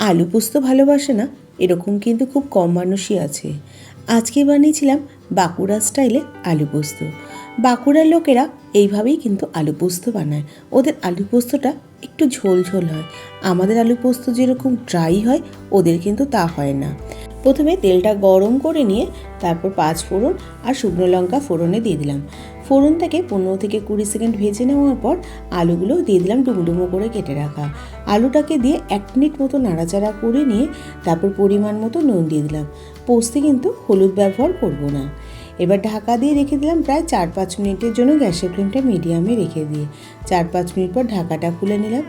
আলু পোস্ত ভালোবাসে না, এরকম কিন্তু খুব কম মানুষই আছে। আজকে বানিয়েছিলাম বাঁকুড়া স্টাইলে আলু পোস্ত। বাঁকুড়ার লোকেরা এইভাবেই কিন্তু আলু পোস্ত বানায়। ওদের আলু পোস্তটা একটু ঝোল ঝোল হয়। আমাদের আলু পোস্ত যেরকম ড্রাই হয়, ওদের কিন্তু তা হয় না। প্রথমে তেলটা গরম করে নিয়ে তারপর পাঁচ ফোড়ন আর শুকনো লঙ্কা ফোড়নে দিয়ে দিলাম। ফোড়নটাকে পনেরো থেকে কুড়ি সেকেন্ড ভেজে নেওয়ার পর আলুগুলো দিয়ে দিলাম ডুমডুমো করে কেটে রাখা। আলুটাকে দিয়ে এক মিনিট মতো নাড়াচাড়া করে নিয়ে তারপর পরিমাণ মতো নুন দিয়ে দিলাম। পোস্তে কিন্তু হলুদ ব্যবহার করব না। এবার ঢাকা দিয়ে রেখে দিলাম প্রায় চার পাঁচ মিনিটের জন্য গ্যাসের ফ্লেমটা মিডিয়ামে রেখে দিয়ে। চার পাঁচ মিনিট পর ঢাকাটা খুলে নিলাম।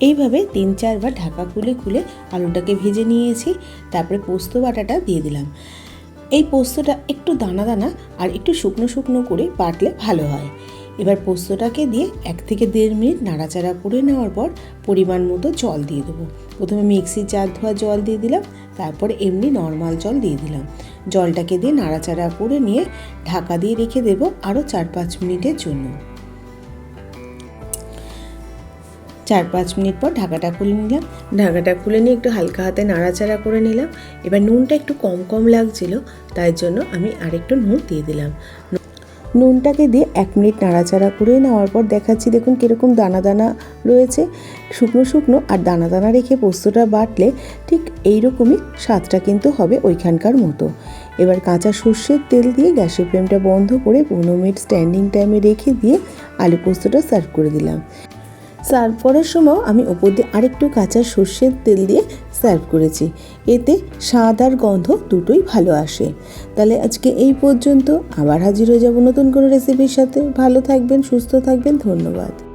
এইভাবে তিন চারবার ঢাকা খুলে খুলে আলুটাকে ভেজে নিয়েছি, তারপরে পোস্ত বাটাটা দিয়ে দিলাম। এই পোস্তটা একটু দানা দানা আর একটু শুকনো শুকনো করে বাটলে ভালো হয়। এবার পোস্তটাকে দিয়ে এক থেকে দেড় মিনিট নাড়াচাড়া করে নেওয়ার পর পরিমাণ মতো জল দিয়ে দেবো। প্রথমে মিক্সির চার ধোয়া জল দিয়ে দিলাম, তারপরে এমনি নর্মাল জল দিয়ে দিলাম। জলটাকে দিয়ে নাড়াচাড়া করে নিয়ে ঢাকা দিয়ে রেখে দেবো আরও চার পাঁচ মিনিটের জন্য। চার পাঁচ মিনিট পর ঢাকাটা খুলে নিলাম। ঢাকাটা খুলে নিয়ে একটু হালকা হাতে নাড়াচাড়া করে নিলাম। এবার নুনটা একটু কম কম লাগছিল, তাই জন্য আমি আরেকটু নুন দিয়ে দিলাম। নুনটাকে দিয়ে এক মিনিট নাড়াচাড়া করে নেওয়ার পর দেখাচ্ছি, দেখুন কীরকম দানা দানা রয়েছে। শুকনো শুকনো আর দানা দানা রেখে পোস্তটা বাটলে ঠিক এইরকমই স্বাদটা কিন্তু হবে ওইখানকার মতো। এবার কাঁচা সর্ষের তেল দিয়ে গ্যাসের ফ্লেমটা বন্ধ করে পনেরো মিনিট স্ট্যান্ডিং টাইমে রেখে দিয়ে আলু পোস্তটা সার্ভ করে দিলাম। সার্ভ করার সময় আমি ওপর দিয়ে আরেকটু কাঁচা সর্ষের তেল দিয়ে সার্ভ করেছি। এতে স্বাদ আর গন্ধ দুটোই ভালো আসে। তাহলে আজকে এই পর্যন্ত। আবার হাজির হয়ে যাব নতুন কোনো রেসিপির সাথে। ভালো থাকবেন, সুস্থ থাকবেন। ধন্যবাদ।